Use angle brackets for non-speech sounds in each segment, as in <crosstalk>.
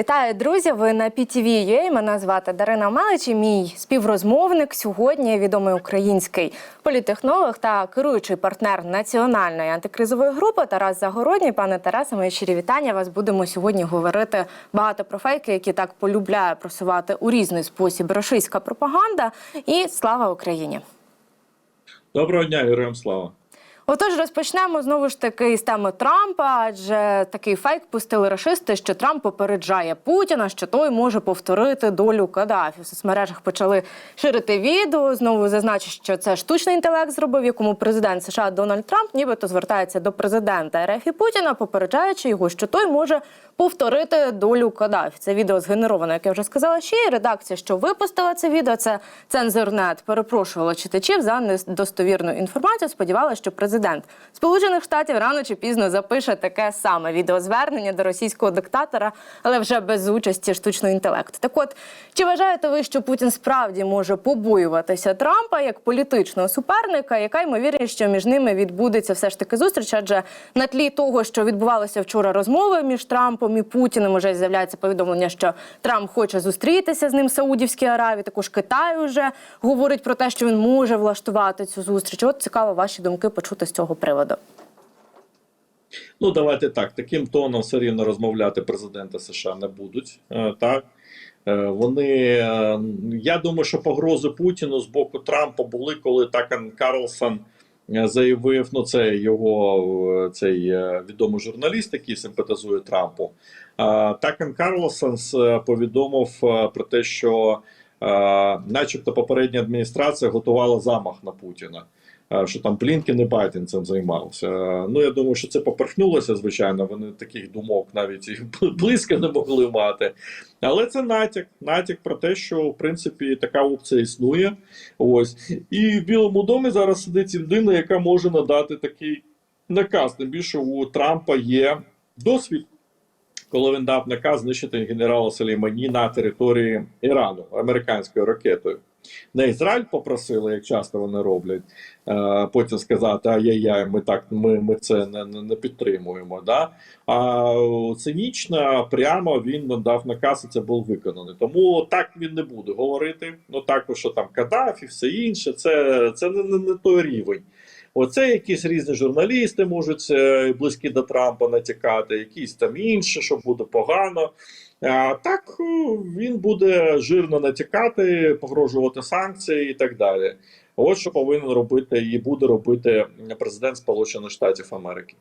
Вітаю, друзі! Ви на PTV.ua. Мене звати Дарина Малич і мій співрозмовник сьогодні відомий український політехнолог та керуючий партнер національної антикризової групи Тарас Загородній. Пане Тарасе, мої щирі вітання. Вас будемо сьогодні говорити багато про фейки, які так полюбляє просувати у різний спосіб рашистська пропаганда. І слава Україні! Доброго дня, героям слава. Отож, розпочнемо знову ж таки з теми Трампа, адже такий фейк пустили рашисти, що Трамп попереджає Путіна, що той може повторити долю Каддафі. В соцмережах почали ширити відео. Знову зазначить, що це штучний інтелект зробив, якому президент США Дональд Трамп нібито звертається до президента РФ і Путіна, попереджаючи його, що той може повторити долю Каддафі. Це відео згенеровано, як я вже сказала. Ще й редакція, що випустила це відео, це цензорнет, перепрошувала читачів за недостовірну інформацію. Сподівалася, що президент Сполучених Штатів рано чи пізно запише таке саме відеозвернення до російського диктатора, але вже без участі штучного інтелекту. Так, от чи вважаєте ви, що Путін справді може побоюватися Трампа як політичного суперника? Яка ймовірність, що між ними відбудеться все ж таки зустріч? Адже на тлі того, що відбувалося вчора розмови між Трампом і Путіним, уже з'являється повідомлення, що Трамп хоче зустрітися з ним в Саудівській Аравії. Також Китай вже говорить про те, що він може влаштувати цю зустріч. От цікаво ваші думки почути з цього приводу. Ну, давайте так. Таким тоном все рівно розмовляти президента США не будуть. Е, Так Е, вони е, я думаю, що погрози Путіну з боку Трампа були, коли Такан Карлсон заявив. Ну, це його цей відомий журналіст, який симпатизує Трампу. Такан Карлсон повідомив про те, що, начебто, попередня адміністрація готувала замах на Путіна. Е, Що там Блінкен і Байден цим займався. Е, Ну я думаю, що це поперхнулося, звичайно. Вони таких думок навіть і близько не могли мати. Але це натяк, натяк про те, що в принципі така опція існує. Ось і в Білому домі зараз сидить людина, яка може надати такий наказ. Тим більше у Трампа є досвід, коли він дав наказ знищити генерала Салімані на території Ірану американською ракетою. Не Ізраїль попросили, як часто вони роблять, е, потім сказати: ай-яй-яй, ми так ми, ми це не, не, підтримуємо. Да? А цинічно прямо він дав наказ, і це був виконаний. Тому так він не буде говорити. Ну також, що там Каддафі, все інше, це, це не, не, не той рівень. Оце якісь різні журналісти можуть е, близькі до Трампа натякати, якісь там інші, що буде погано. А так е, він буде жирно натякати, погрожувати санкції і так далі. От що повинен робити і буде робити президент Сполучених Штатів Америки.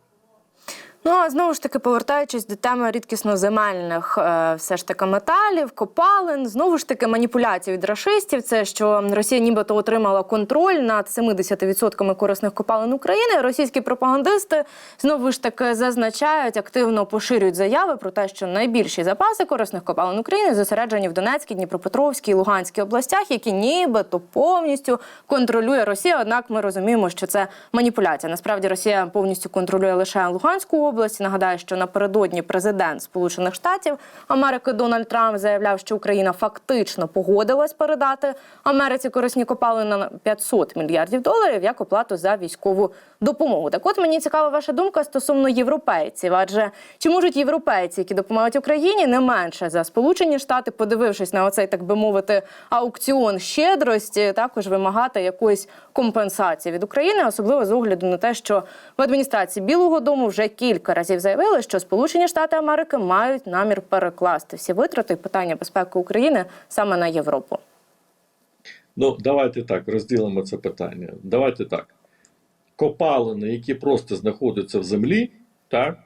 Ну а знову ж таки, повертаючись до теми рідкісноземельних е, все ж таки металів, копалин, знову ж таки маніпуляції від рашистів. Це що Росія нібито отримала контроль над 70% корисних копалин України. Російські пропагандисти знову ж таки зазначають, активно поширюють заяви про те, що найбільші запаси корисних копалин України зосереджені в Донецькій, Дніпропетровській, Луганській областях, які нібито повністю контролює Росія. Однак ми розуміємо, що це маніпуляція. Насправді Росія повністю контролює лише Луганську область. Нагадаю, що напередодні президент Сполучених Штатів Америки Дональд Трамп заявляв, що Україна фактично погодилась передати Америці корисні копалини на 500 мільярдів доларів як оплату за військову допомогу. Так, от мені цікава ваша думка стосовно європейців. Адже чи можуть європейці, які допомагають Україні, не менше за Сполучені Штати, подивившись на оцей, так би мовити, аукціон щедрості, також вимагати якоїсь компенсації від України, особливо з огляду на те, що в адміністрації Білого Дому вже кілька разів заявили, що Сполучені Штати Америки мають намір перекласти всі витрати питання безпеки України саме на Європу. Ну, давайте так розділимо це питання. Давайте так. Копалини, які просто знаходяться в землі, так,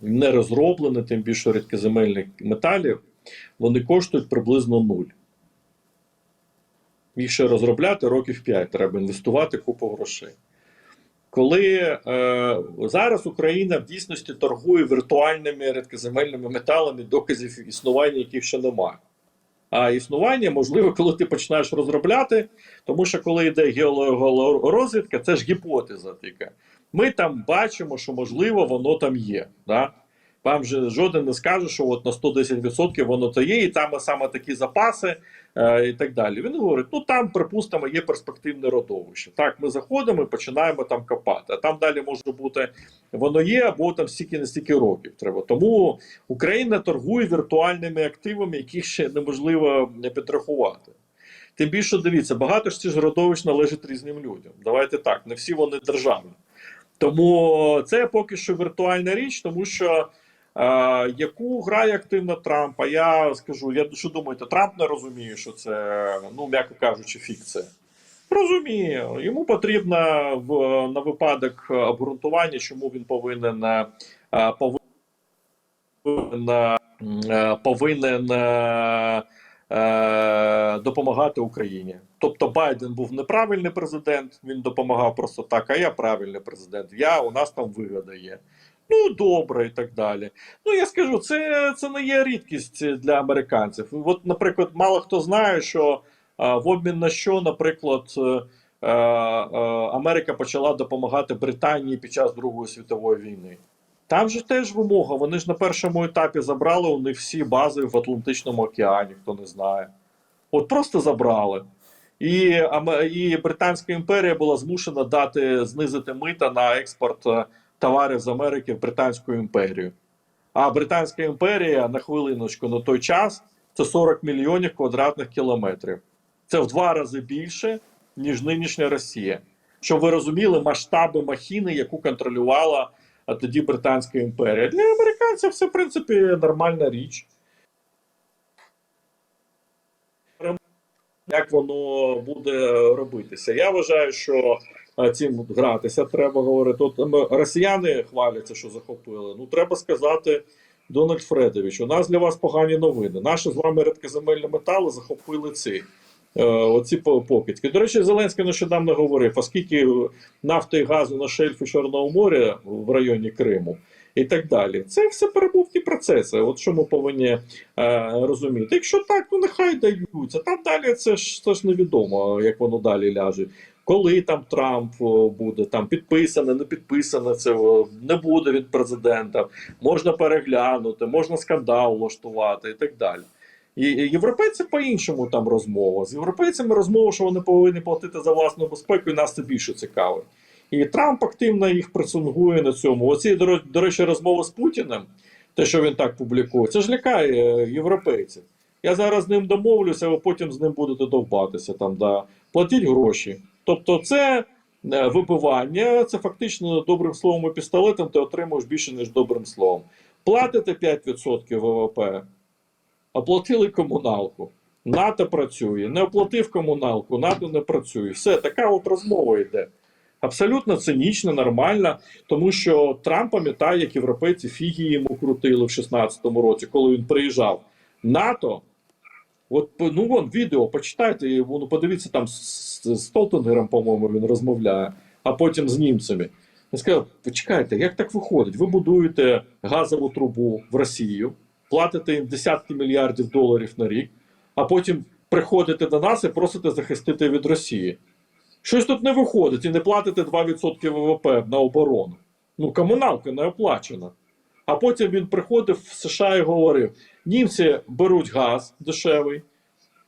не розроблені, тим більше рідкоземельних металів, вони коштують приблизно нуль. Їх ще розробляти років 5 треба інвестувати купу грошей. Коли е, зараз Україна в дійсності торгує віртуальними рідкоземельними металами, доказів існування яких ще немає. А існування можливо, коли ти починаєш розробляти, тому що коли йде геологорозвідка, це ж гіпотеза тільки. Ми там бачимо, що можливо воно там є. Да? Вам же жоден не скаже, що от на 110% воно то є, і там саме такі запаси е, і так далі. Він говорить: ну там, припустимо, є перспективне родовище. Так, ми заходимо і починаємо там копати. А там далі може бути воно є, або там стільки не стільки років треба. Тому Україна торгує віртуальними активами, яких ще неможливо підрахувати. Тим більше дивіться, багато ж ж родовищ належить різним людям. Давайте так, не всі вони державні. Тому це поки що віртуальна річ, тому що яку грає активно Трамп, а я скажу, я що думаєте, Трамп не розуміє, що це, ну м'яко кажучи, фікція. Розуміє, йому потрібно в, на випадок обґрунтування, чому він повинен, е, повинен, е, повинен е, допомагати Україні. Тобто Байден був неправильний президент, він допомагав просто так, а я правильний президент. Я у нас там вигода є. Ну, добре, і так далі. Ну, я скажу, це, це не є рідкість для американців. От, наприклад, мало хто знає, що а, в обмін на що, наприклад, е, е, Америка почала допомагати Британії під час Другої світової війни. Там же теж вимога. Вони ж на першому етапі забрали у них всі бази в Атлантичному океані, хто не знає. От просто забрали. І, і Британська імперія була змушена дати знизити мита на експорт товарів з Америки в Британську імперію. А Британська імперія на хвилиночку на той час це 40 мільйонів квадратних кілометрів. Це в два рази більше, ніж нинішня Росія. Щоб ви розуміли масштаби махіни, яку контролювала тоді Британська імперія. Для американців це, в принципі, нормальна річ. Як воно буде робитися? Я вважаю, що цим гратися треба говорити. От росіяни хваляться, що захопили. Ну треба сказати, Дональд Фредович, у нас для вас погані новини. Наші з вами рідкоземельні метали захопили ці. е, Оці по- покидьки. До речі, Зеленський нещодавно говорив, оскільки нафти і газу на шельфі Чорного моря в районі Криму і так далі. Це все перебувні процеси. От що ми повинні е, розуміти. Якщо так, ну нехай даються. Там далі це ж, це ж невідомо, як воно далі ляже. Коли там Трамп буде там підписане, не підписане, це не буде він президентом, можна переглянути, можна скандал влаштувати і так далі. І європейці по-іншому там розмова. З європейцями розмова, що вони повинні платити за власну безпеку, і нас це більше цікавить. І Трамп активно їх пресунгує на цьому. Оці, до, речі, розмови з Путіним, те, що він так публікує, це ж лякає е, європейців. Я зараз з ним домовлюся, а потім з ним будете довбатися. Там, да. Платіть гроші. Тобто, це е, вибивання, це фактично добрим словом і пістолетом ти отримуєш більше, ніж добрим словом. Платите 5% ВВП, оплатили комуналку. НАТО працює, не оплатив комуналку, НАТО не працює. Все, така от розмова йде. Абсолютно цинічно, нормально, тому що Трамп пам'ятає, як європейці фіги йому крутили в 16-му році, коли він приїжджав. НАТО, от ну вон відео, почитайте, і, ну, подивіться там з, Столтенгером, по-моєму, він розмовляє, а потім з німцями. Він сказав: почекайте, як так виходить? Ви будуєте газову трубу в Росію, платите їм десятки мільярдів доларів на рік, а потім приходите до нас і просите захистити від Росії. Щось тут не виходить і не платите 2% ВВП на оборону. Ну, комуналка не оплачена. А потім він приходив в США і говорив: німці беруть газ дешевий,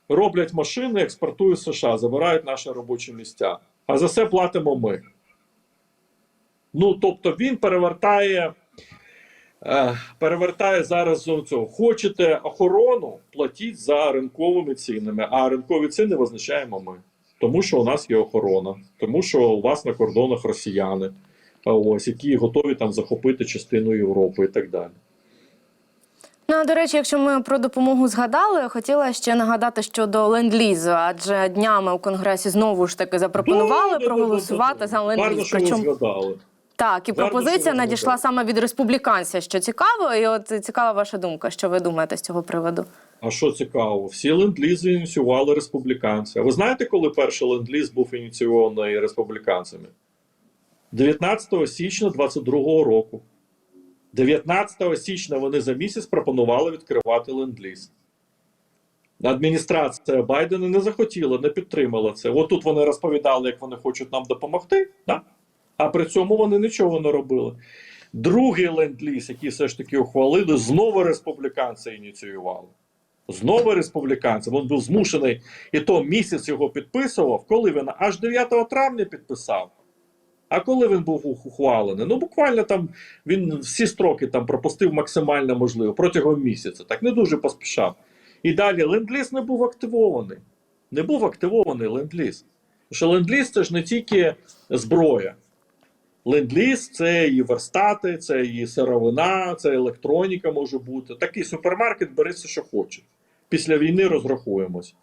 роблять машини, експортують США, забирають наші робочі місця. А за це платимо ми. Ну, тобто він перевертає. е, Перевертає зараз цього. Хочете охорону, платіть за ринковими цінами, а ринкові ціни визначаємо ми. Тому що у нас є охорона, тому що у вас на кордонах росіяни, ось які готові там захопити частину Європи і так далі. Ну, а, до речі, якщо ми про допомогу згадали, хотіла ще нагадати щодо ленд-лізу, адже днями у конгресі знову ж таки запропонували Да-да-да-да-да. проголосувати за ленд-ліз. Причому згадали. так, і Гарно, пропозиція надійшла згадали. саме від республіканця, що цікаво, і от цікава ваша думка. Що ви думаєте з цього приводу? А що цікаво, всі ленд-лізи ініціювали республіканці. А ви знаєте, коли перший ленд-ліз був ініційований республіканцями? 19 січня 22 року. 19 січня вони за місяць пропонували відкривати ленд-ліз. Адміністрація Байдена не захотіла, не підтримала це. От тут вони розповідали, як вони хочуть нам допомогти, да? а при цьому вони нічого не робили. Другий ленд-ліз, який все ж таки ухвалили, знову республіканці ініціювали. Знову республіканці. Він був змушений, і то місяць його підписував, коли він аж 9 травня підписав. А коли він був ухвалений? Ну, буквально там він всі строки там пропустив максимально можливо протягом місяця. Так не дуже поспішав. І далі ленд-ліз не був активований. Не був активований ленд-ліз. Тому що ленд-ліз це ж не тільки зброя. Ленд-ліз це і верстати, це і сировина, це електроніка може бути. Такий супермаркет бери все, що хоче. Після війни розрахуємось.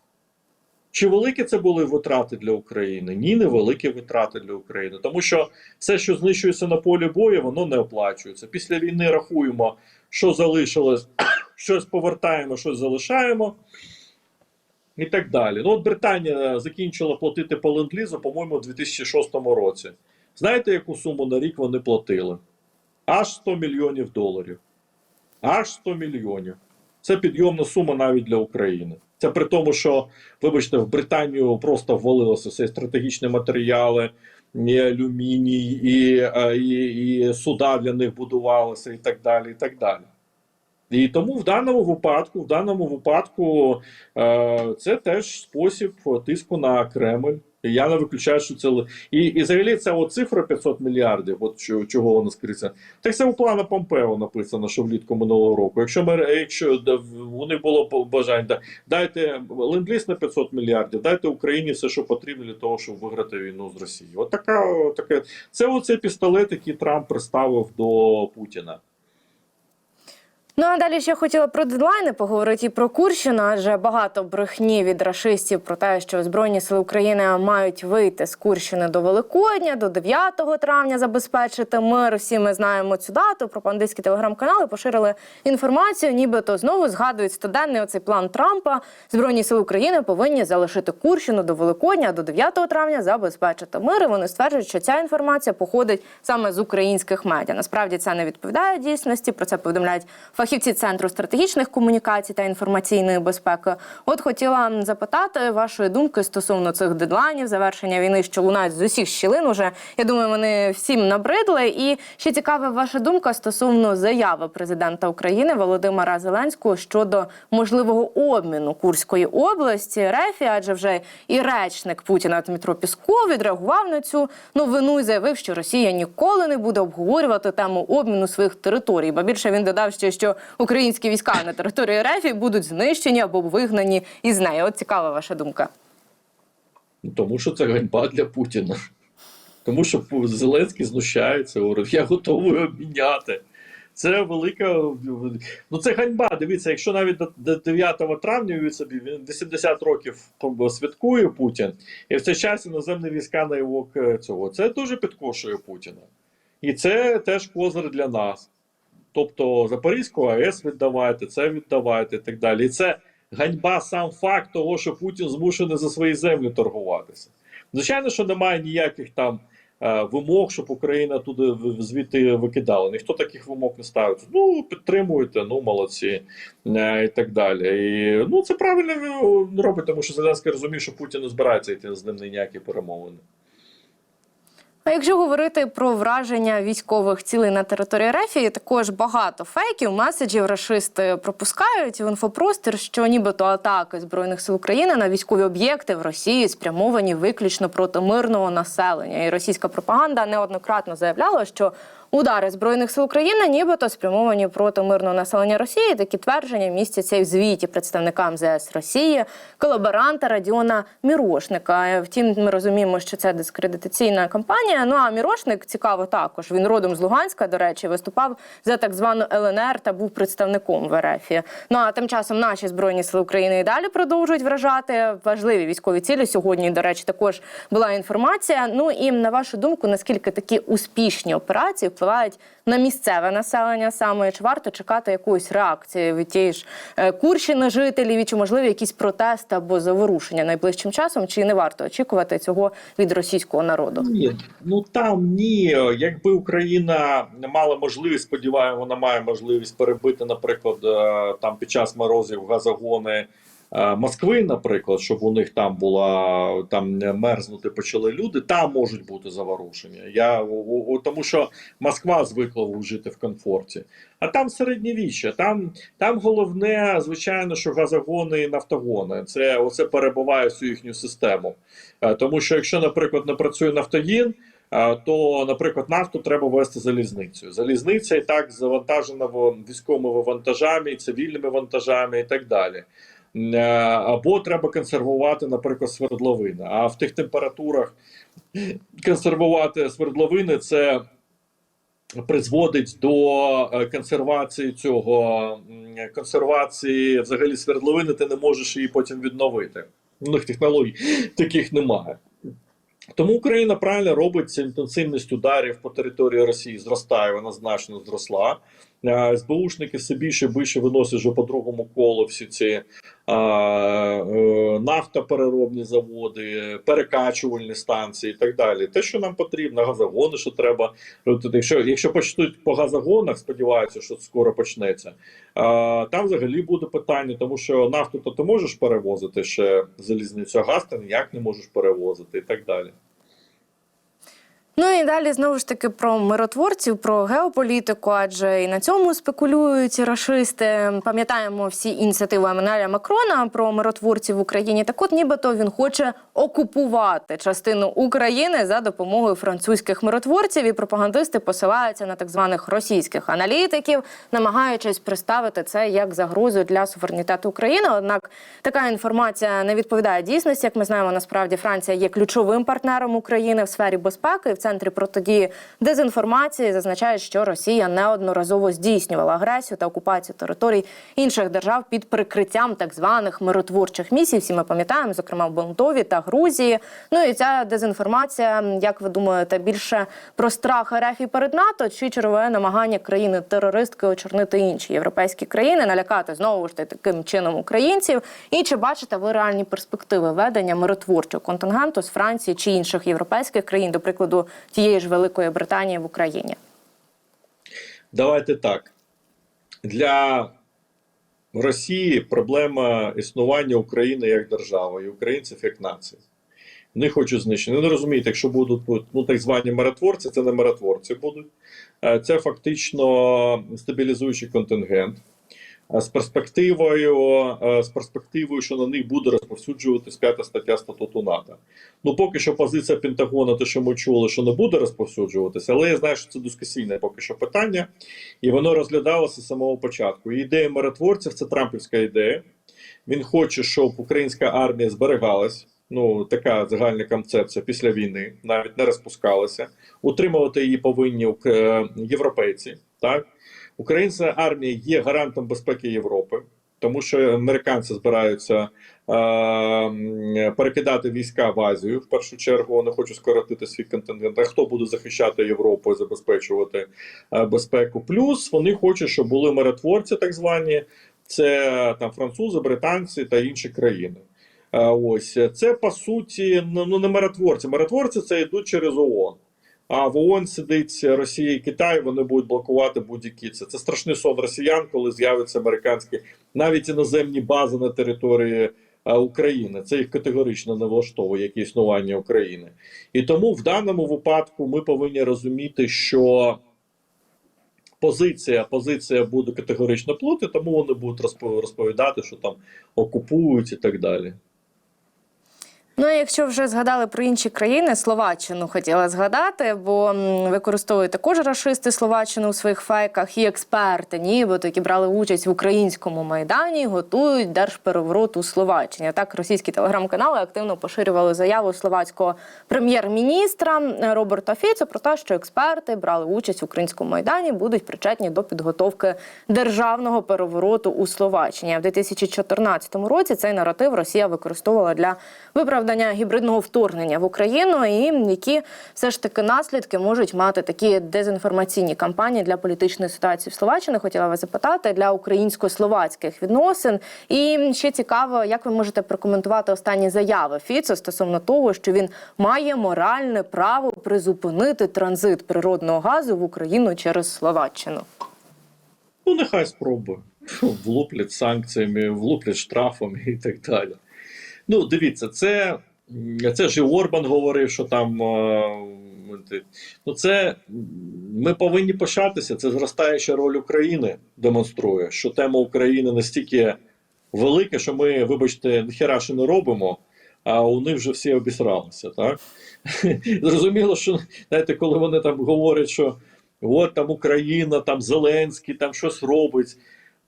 Чи великі це були витрати для України? Ні, не великі витрати для України. Тому що все, що знищується на полі бою, воно не оплачується. Після війни рахуємо, що залишилось, <coughs> щось повертаємо, щось залишаємо. І так далі. Ну, от Британія закінчила платити по ленд-лізу, по-моєму, у 2006 році. Знаєте, яку суму на рік вони платили? Аж 100 мільйонів доларів. Аж 100 мільйонів. Це підйомна сума навіть для України. Це при тому, що, вибачте, в Британію просто ввалилося все стратегічні матеріали, і алюміній, і, е, і, і суда для них будувалися, і так далі. І так далі. І тому в даному випадку, в даному випадку, е, це теж спосіб тиску на Кремль. Я не виключаю, що це і, і взагалі ця от цифра 500 мільярдів, от чого, вона скриться. Так це у плану Помпео написано, що влітку минулого року. Якщо ми якщо у них було бажання, да, дайте ленд-ліз на 500 мільярдів, дайте Україні все, що потрібно для того, щоб виграти війну з Росією. От така таке. Це оцей пістолет, який Трамп приставив до Путіна. Ну а далі ще хотіла про дедлайни поговорити і про Курщину, адже багато брехні від рашистів про те, що Збройні сили України мають вийти з Курщини до Великодня, до 9 травня забезпечити мир. Всі ми знаємо цю дату. Пропагандистські телеграм-канали поширили інформацію, нібито знову згадують стоденний оцей план Трампа. Збройні сили України повинні залишити Курщину до Великодня, а до 9 травня забезпечити мир. І вони стверджують, що ця інформація походить саме з українських медіа. Насправді це не відповідає дійсності. Про це повідомляють фахівці центру стратегічних комунікацій та інформаційної безпеки. От хотіла запитати вашої думки стосовно цих дедлайнів, завершення війни, що лунають з усіх щілин. Уже я думаю, вони всім набридли. І ще цікава ваша думка стосовно заяви президента України Володимира Зеленського щодо можливого обміну Курської області РЕФІ, адже вже і речник Путіна Дмитро Пісков відреагував на цю новину і заявив, що Росія ніколи не буде обговорювати тему обміну своїх територій. Ба більше він додав ще, що українські війська на території РЕФІ будуть знищені або вигнані із неї. От цікава ваша думка. Ну, Тому що це ганьба для Путіна. Тому що Зеленський знущається, говорить, я готовий обміняти. Це велика. Ну це ганьба. Дивіться, якщо навіть до, до 9 травня від собі він 80 років святкує Путін, і в цей час іноземні війська на його цього. Це дуже підкошує Путіна. І це теж козир для нас. Тобто Запорізьку АЕС віддавайте, це віддавайте і так далі. І це ганьба сам факт того, що Путін змушений за свої землі торгуватися. Звичайно, що немає ніяких там е, вимог, щоб Україна туди звідти викидала. Ніхто таких вимог не ставить. Ну, підтримуєте, ну молодці, е, і так далі. І, ну, це правильно робить, тому що Зеленський розуміє, що Путін не збирається йти з ним ніякі перемовини. А якщо говорити про враження військових цілей на території Рефії, також багато фейків, меседжів рашисти пропускають в інфопростір, що нібито атаки збройних сил України на військові об'єкти в Росії спрямовані виключно проти мирного населення. І російська пропаганда неоднократно заявляла, що удари збройних сил України нібито спрямовані проти мирного населення Росії. Такі твердження містяться і в звіті представника МЗС Росії, колаборанта Радіона Мірошника. Втім, ми розуміємо, що це дискредитаційна кампанія. Ну а Мірошник цікаво також. Він родом з Луганська, до речі, виступав за так звану ЛНР та був представником в РФ. Ну а тим часом наші збройні сили України і далі продовжують вражати важливі військові цілі. Сьогодні, до речі, також була інформація. Ну і на вашу думку, наскільки такі успішні операції впливають на місцеве населення саме чи варто чекати якоїсь реакції від тієї ж е, Курщини жителів, чи можливі якісь протести або заворушення найближчим часом, чи не варто очікувати цього від російського народу? Ні, ну там ні. Якби Україна не мала можливість, сподіваюся, вона має можливість перебити, наприклад, е, там під час морозів газогони Москви, наприклад, щоб у них там була там мерзнути почали люди, там можуть бути заворушення. Я у- у- тому, що Москва звикла жити в комфорті. А там середньовіччя, там, там головне, звичайно, що газогони і нафтогони. Це оце перебуває всю їхню систему. Е, Тому що якщо, наприклад, не працює нафтогін, е, то, наприклад, нафту треба вести залізницею. Залізниця і так завантажена військовими вантажами, цивільними вантажами і так далі. Е, Або треба консервувати, наприклад, свердловини. А в тих температурах консервувати свердловини це призводить до е, консервації цього консервації взагалі свердловини, ти не можеш її потім відновити. У них технологій таких немає. Тому Україна правильно робить інтенсивність ударів по території Росії зростає, вона значно зросла. СБУшники все більше більше виносять вже по другому колу всі ці а, е, нафтопереробні заводи, перекачувальні станції і так далі. Те, що нам потрібно, газогони, що треба. Якщо, якщо почнуть по газогонах, сподіваюся, що скоро почнеться. А, там взагалі буде питання, тому що нафту то ти можеш перевозити ще залізницю, а газ ти ніяк не можеш перевозити і так далі. Ну і далі знову ж таки про миротворців, про геополітику, адже і на цьому спекулюють рашисти. Пам'ятаємо всі ініціативи Еммануеля Макрона про миротворців в Україні. Так от, нібито він хоче окупувати частину України за допомогою французьких миротворців, і пропагандисти посилаються на так званих російських аналітиків, намагаючись представити це як загрозу для суверенітету України. Однак така інформація не відповідає дійсності. Як ми знаємо, насправді Франція є ключовим партнером України в сфері безпеки. І центрі протидії дезінформації зазначають, що Росія неодноразово здійснювала агресію та окупацію територій інших держав під прикриттям так званих миротворчих місій. Всі ми пам'ятаємо, зокрема в Молдові та Грузії. Ну і ця дезінформація, як ви думаєте, більше про страх РФ перед НАТО чи чергове намагання країни терористки очорнити інші європейські країни, налякати знову ж таки таким чином українців? І чи бачите ви реальні перспективи ведення миротворчого контингенту з Франції чи інших європейських країн, до прикладу, тієї ж Великої Британії в Україні? Давайте так. Для Росії проблема існування України як держави і українців як нації. Вони хочуть знищити. Не розумієте, якщо будуть ну, так звані миротворці, це не миротворці будуть. Е, Це фактично стабілізуючий контингент. Е, З перспективою, е, з перспективою, що на них буде розповсюджуватись п'ята стаття статуту НАТО. Ну, поки що позиція Пентагона, те, що ми чули, що не буде розповсюджуватися, але я знаю, що це дискусійне поки що питання, і воно розглядалося з самого початку. Ідея миротворців це Трампівська ідея. Він хоче, щоб українська армія зберігалась. Ну, така загальна концепція після війни, навіть не розпускалася. Утримувати її повинні е, європейці. Так, українська армія є гарантом безпеки Європи, тому що американці збираються е, перекидати війська в Азію. В першу чергу вони хочуть скоротити свій контингент. А хто буде захищати Європу і забезпечувати е, безпеку? Плюс вони хочуть, щоб були миротворці, так звані, це там французи, британці та інші країни. Е, Ось це по суті ну ну, не миротворці. Миротворці це йдуть через ООН. А в ООН сидить Росія і Китай. Вони будуть блокувати будь-які це. Це страшний сон росіян, коли з'являться американські навіть іноземні бази на території е, України. Це їх категорично не влаштовує як існування України. І тому в даному випадку ми повинні розуміти, що. Позиція, позиція буде категорично плоти, тому вони будуть розпо- розповідати, що там окупують і так далі. Ну, якщо вже згадали про інші країни, Словаччину хотіла згадати, бо використовують також рашисти Словаччину у своїх фейках, і експерти, нібито, які брали участь в українському майдані, готують держпереворот у Словаччині. Так, російські телеграм-канали активно поширювали заяву словацького прем'єр-міністра Роберта Фіцо про те, що експерти брали участь в українському майдані, будуть причетні до підготовки державного перевороту у Словаччині. В 2014 році цей наратив Росія використовувала для виправдання гібридного вторгнення в Україну, і які все ж таки наслідки можуть мати такі дезінформаційні кампанії для політичної ситуації в Словаччині. Хотіла вас запитати для українсько-словацьких відносин. І ще цікаво, як ви можете прокоментувати останні заяви Фіцо стосовно того, що він має моральне право призупинити транзит природного газу в Україну через Словаччину. Ну, нехай спробує. влуплять санкціями, влуплять штрафами і так далі. Ну, дивіться, це, це ж і Орбан говорив, що там. е, Ну, це ми повинні пишатися. Це зростаюча роль України демонструє, що тема України настільки велика, що ми, вибачте, ніхера ще не робимо, а них вже всі обісралися. Так? <laughs> Зрозуміло, що знаєте, коли вони там говорять, що от там Україна, там Зеленський, там щось робить.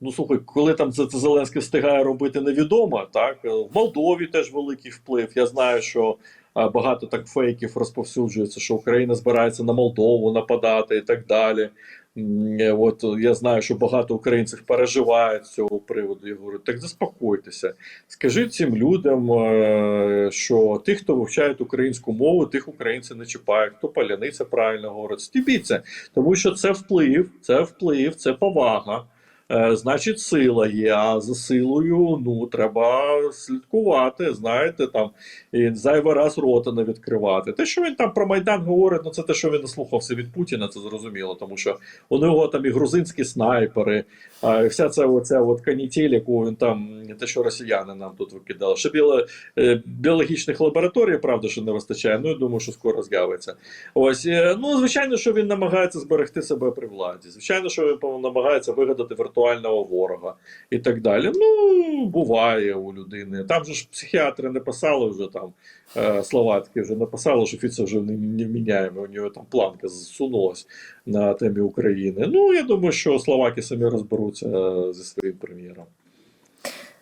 Ну слухай, коли там це, це Зеленський встигає робити, невідомо. Так в Молдові теж великий вплив. Я знаю, що багато так фейків розповсюджується, що Україна збирається на Молдову нападати і так далі. Е, От я знаю, що багато українців переживають з цього приводу. Я говорю, так заспокойтеся. Скажіть цим людям, е, що тих, хто вивчає українську мову, тих українці не чіпають, хто паляниця правильно говорить. Стібіться, тому що це вплив, це вплив, це повага. Е, Значить, сила є. А за силою ну треба слідкувати. Знаєте, там і зайвий раз рота не відкривати. Те, що він там про майдан говорить, ну це те, що він наслухався від Путіна, це зрозуміло, тому що у нього там і грузинські снайпери, і вся ця оця от канітель, яку він там те, що росіяни нам тут викидали. Ще біло, е, біологічних лабораторій, правда, що не вистачає. Ну я думаю, що скоро з'явиться. Ось е, ну звичайно, що він намагається зберегти себе при владі. Звичайно, що він намагається вигадати віртуального ворога і так далі. Ну буває у людини. Там же ж психіатри не писали вже там е, словацькі вже написали, що Фіце вже не, не міняємо. У нього там планка засунулась на темі України. Ну я думаю, що словаки самі розберуться е, зі своїм прем'єром.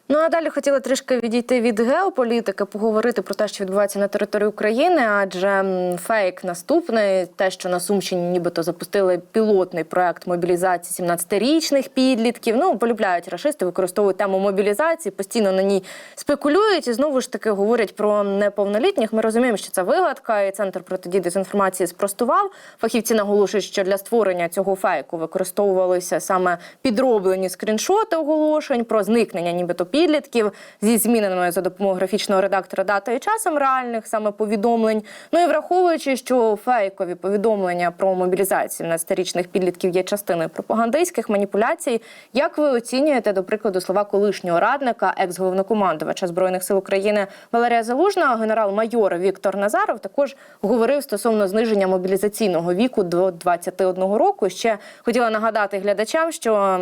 Ну а далі хотіла трішки відійти від геополітики, поговорити про те, що відбувається на території України, адже фейк наступний, те, що на Сумщині нібито запустили пілотний проект мобілізації 17-річних підлітків. Ну полюбляють рашисти, використовують тему мобілізації, постійно на ній спекулюють і знову ж таки говорять про неповнолітніх. Ми розуміємо, що це вигадка, і центр протидії дезінформації спростував. Фахівці наголошують, що для створення цього фейку використовувалися саме підроблені скріншоти оголошень про зникнення, нібито підлітків зі зміненими за допомогою графічного редактора датою і часом реальних саме повідомлень. Ну і враховуючи, що фейкові повідомлення про мобілізацію 17-річних підлітків є частиною пропагандистських маніпуляцій. Як ви оцінюєте, до прикладу, слова колишнього радника, екс-головнокомандувача збройних сил України Валерія Залужного, генерал-майор Віктор Назаров також говорив стосовно зниження мобілізаційного віку до 21 року. Ще хотіла нагадати глядачам, що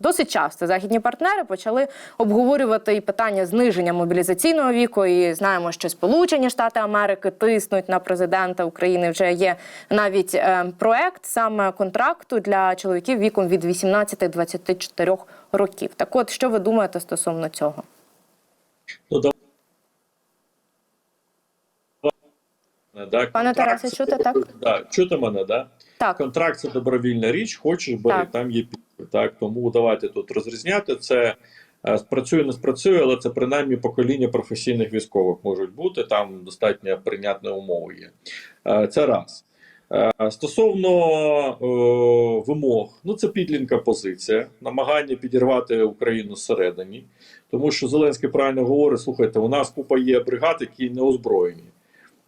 Досить часто західні партнери почали обговорювати і питання зниження мобілізаційного віку. І знаємо, що Сполучені Штати Америки тиснуть на президента України. Вже є навіть е, проект саме контракту для чоловіків віком від 18-24 років. Так, от що ви думаєте стосовно цього? Ну, да- Пане Тарасе, чути, так? Да, чути мене, да? Так, Контракт це добровільна річ, хочеш бери, там є підпис. Так тому давайте тут розрізняти. Це е, спрацює, не спрацює, але це принаймні покоління професійних військових можуть бути. Там достатньо прийнятні умови є. Е, Це раз. Е, Стосовно е, вимог, ну це підлінка позиція, намагання підірвати Україну зсередині, тому що Зеленський правильно говорить: слухайте, у нас купа є бригад, які не озброєні.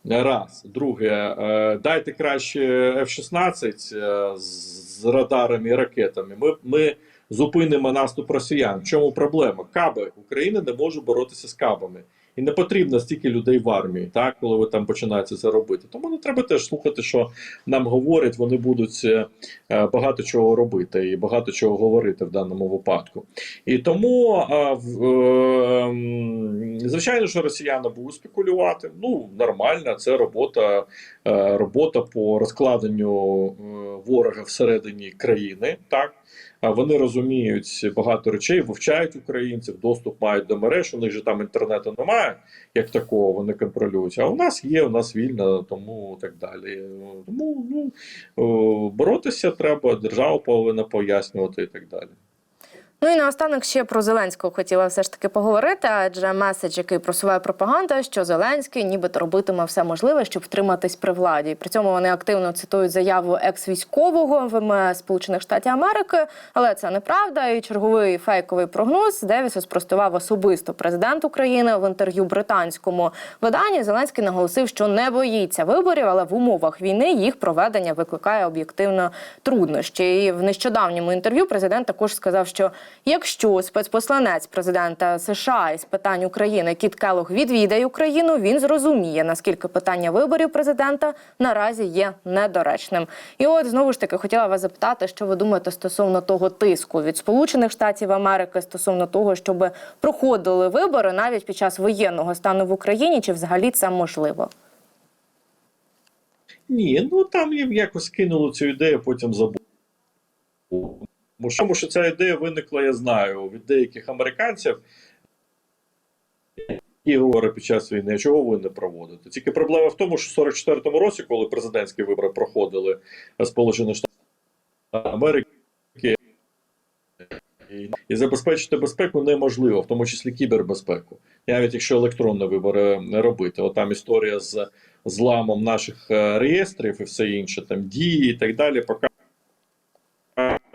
Раз. Друге, е, дайте краще F-16 е, з- радарами і ракетами. Ми, ми зупинимо наступ росіян. В чому проблема? Каби. Україна не може боротися з кабами. І не потрібно стільки людей в армії, так, коли ви там починаєте це робити. Тому не треба теж слухати, що нам говорять, вони будуть е, е, багато чого робити і багато чого говорити в даному випадку. І тому, е, звичайно, що росіяни будуть спекулювати. Ну, нормально, це робота, робота по розкладенню ворога всередині країни. Так. Вони розуміють багато речей, вивчають українців, доступ мають до мереж. У них же там інтернету немає, як такого, вони контролюють. А у нас є, у нас вільно, тому так далі. Тому ну, боротися треба, держава повинна пояснювати і так далі. Ну і наостанок ще про Зеленського хотіла все ж таки поговорити, адже меседж, який просуває пропаганда, що Зеленський нібито робитиме все можливе, щоб втриматись при владі. При цьому вони активно цитують заяву екс-військового ВМС Сполучених Штатів Америки, але це неправда. І черговий фейковий прогноз Девіс спростував особисто президент України в інтерв'ю британському виданні. Зеленський наголосив, що не боїться виборів, але в умовах війни їх проведення викликає об'єктивно труднощі. І в нещодавньому інтерв'ю президент також сказав, що якщо спецпосланець президента США із питань України Кіт Келлог відвідає Україну, він зрозуміє наскільки питання виборів президента наразі є недоречним. І от знову ж таки хотіла вас запитати, що ви думаєте стосовно того тиску від Сполучених Штатів Америки стосовно того, щоб проходили вибори навіть під час воєнного стану в Україні, чи взагалі це можливо? Ні, ну там якось кинули цю ідею, потім забули. Тому що- ця ідея виникла, я знаю, від деяких американців, які говорять під час війни, чого ви не проводите. Тільки проблема в тому, що в 44-му році, коли президентські вибори проходили в Сполучених Штатах Америки, і- і забезпечити безпеку неможливо, в тому числі кібербезпеку, навіть якщо електронні вибори не робити. От там історія з зламом наших е, реєстрів і все інше, там дії і так далі, показує,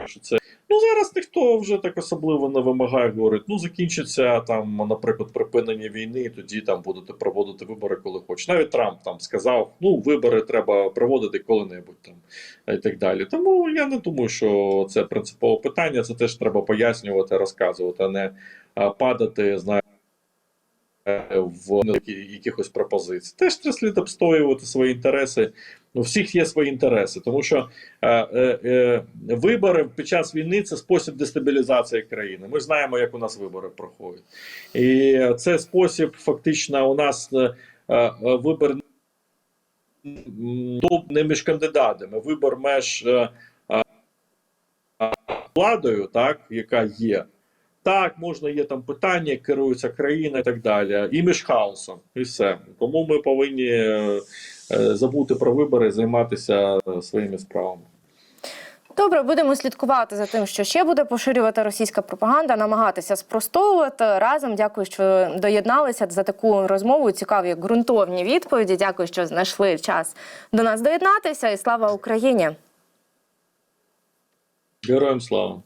що це. Ну зараз ніхто вже так особливо не вимагає, говорить, ну закінчиться там, наприклад, припинення війни, і тоді там будете проводити вибори, коли хочете. Навіть Трамп там сказав, ну вибори треба проводити коли-небудь там і так далі. Тому я не думаю, що це принципове питання. Це теж треба пояснювати, розказувати, а не падати, знаєте, в якихось пропозицій. Теж слід обстоювати свої інтереси. У всіх є свої інтереси, тому що е, е, е, вибори під час війни це спосіб дестабілізації країни. Ми знаємо, як у нас вибори проходять. І це спосіб, фактично, у нас е, е, не між кандидатами, вибор між е, е, владою, так, яка є. Так, можна є там питання, як керується країна і так далі, і між хаосом, і все. Тому ми повинні е, забути про вибори, займатися е, своїми справами. Добре, будемо слідкувати за тим, що ще буде поширювати російська пропаганда, намагатися спростовувати разом. Дякую, що доєдналися за таку розмову. Цікаві ґрунтовні відповіді. Дякую, що знайшли час до нас доєднатися. І слава Україні! Героям слава!